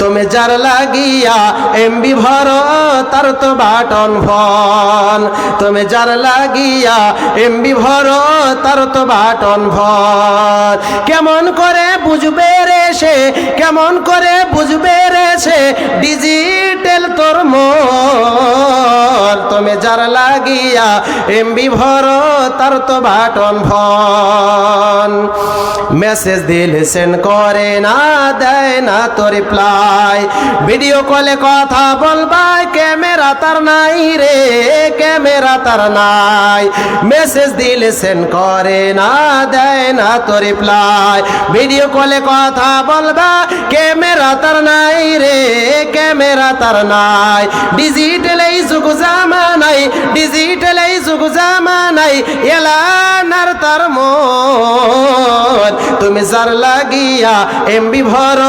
তুমি যার লাগিয়া এমবি ভর, তার তো বাটন ভন। তুমি যার লাগিয়া এমবি ভর, তার তো বাটন ভন। কেমন করে বুঝবে রে সে, কেমন করে বুঝবে রে সে, ডিজিটাল তোর মন। এমবি ভর, তার তো বাটন ফোন মেসেজ দিলে, সেন্ড করে না, দেয় না তো রিপ্লাই ভিডিও কলে কথা বলবা তার নাই রে, ক্যামেরা তার নাই। মেসেজ দিলে সেন্ড করে না, দেয় না তো রিপ্লাই ভিডিও কলে কথা বলবা, ক্যামেরা তার নাই রে, ক্যামেরা তার নাই। ডিজিটাল এই যুগ জামানাই ডিজিটাল এই যুগ জামানাই এলানার তার মন। তুমি যার লাগিয়া, এমবি ভর,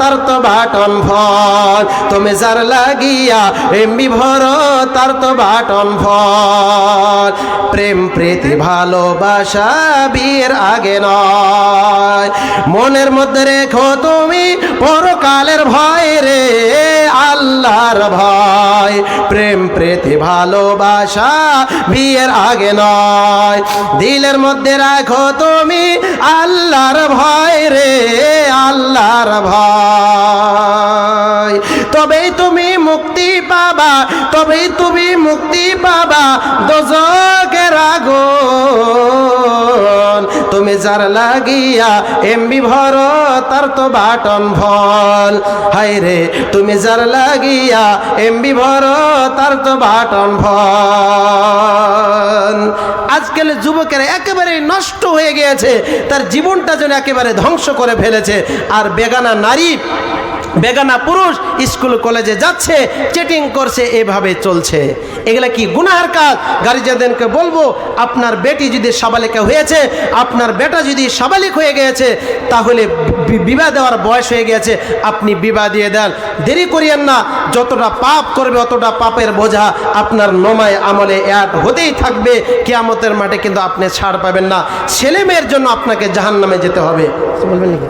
তার তো বাটন ফল তুমি যার লাগিয়া, এমবি ভর, তার তো বাটন ফল প্রেম, প্রীতি, ভালোবাসা বিয়ের আগে নয়। মনের মধ্যে রেখো তুমি পরকালের ভয় রে। আল্লাহর ভয়। প্রেম, প্রীতি, ভালোবাসা বিয়ের আগে নয়। দিলের মধ্যে রাখো তুমি আল্লাহর ভয় রে, আল্লাহর ভয়। তবেই তুমি মুক্তি পাবা, তবেই তুমি মুক্তি পাবা দোজকের আগুন যার লাগিয়া এমবি ভর, তার তো বাটন ভল। হাই রে, তুমি যার লাগিয়া এমবি ভর, তার তো বাটন ফল আজকাল যুবকেরা একেবারে নষ্ট হয়ে গিয়েছে। তার জীবনটা যেন একেবারে ধ্বংস করে ফেলেছে। আর বেগানা নারী, বেগানা পুরুষ স্কুল, কলেজে যাচ্ছে, চেটিং করছে, এভাবে চলছে। এগুলা কি গুনাহার কাজ? গার্জিয়ানদেরকে বলব, আপনার বেটি যদি সাবালিকা হয়েছে, আপনার বেটা যদি সাবালিক হয়ে গিয়েছে, তাহলে বিবাহ দেওয়ার বয়স হয়ে গেছে আপনি বিবাহ দিয়ে দেন। দেরি করিয়েন না, যতটা পাপ করবে অতটা পাপের বোঝা আপনার নমায় আমলে অ্যাড হতেই থাকবে। কেয়ামতের মাঠে কিন্তু আপনি ছাড় পাবেন না। ছেলে মেয়ের জন্য আপনাকে জাহান নামে যেতে হবে। বলবেন নাকি?